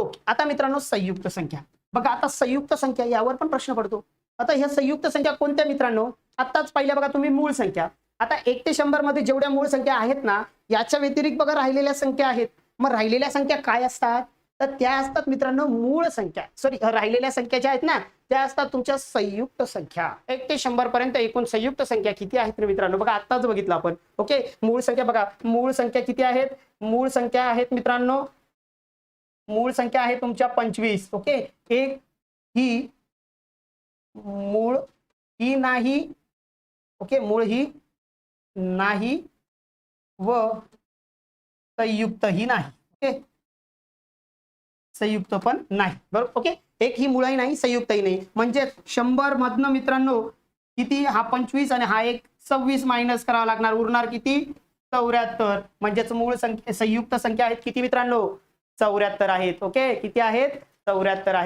Okay आता मित्रांनो संयुक्त संख्या. बघा आता संयुक्त संख्या यावर पण प्रश्न पडतो. आता ह्या संयुक्त संख्या कोणत्या मित्रांनो? आताच पाहिल्या बघा तुम्ही मूळ संख्या. आता एक ते शंभरमध्ये जेवढ्या मूळ संख्या आहेत ना याच्या व्यतिरिक्त बघा राहिलेल्या संख्या आहेत. मग राहिलेल्या संख्या काय असतात? तर त्या असतात मित्रांनो मूळ संख्या. सॉरी राहिलेल्या संख्या ज्या आहेत ना त्या असतात तुमच्या संयुक्त संख्या. एक ते शंभर पर्यंत एकूण संयुक्त संख्या किती आहेत ना मित्रांनो? बघा आताच बघितलं आपण. ओके मूळ संख्या बघा. मूळ संख्या किती आहेत? मूळ संख्या आहेत मित्रांनो मूळ संख्या आहे तुमच्या पंचवीस ओके? एक ही मूळ ही नाही ओके? मूळ ही नाही व संयुक्त ही नाही ओके? संयुक्त पण नाही बरोबर ओके? एक ही मुळही नाही संयुक्तही नाही. म्हणजे शंभर मधनं मित्रांनो किती? हा पंचवीस आणि हा एक सव्वीस मायनस करावा लागणार. उरणार किती? चौऱ्याहत्तर. म्हणजेच मूळ संख्या संयुक्त संख्या आहेत किती मित्रांनो? चौऱ्याहत्तर आहेत. ओके? किती आहेत? चौऱ्याहत्तर आहेत.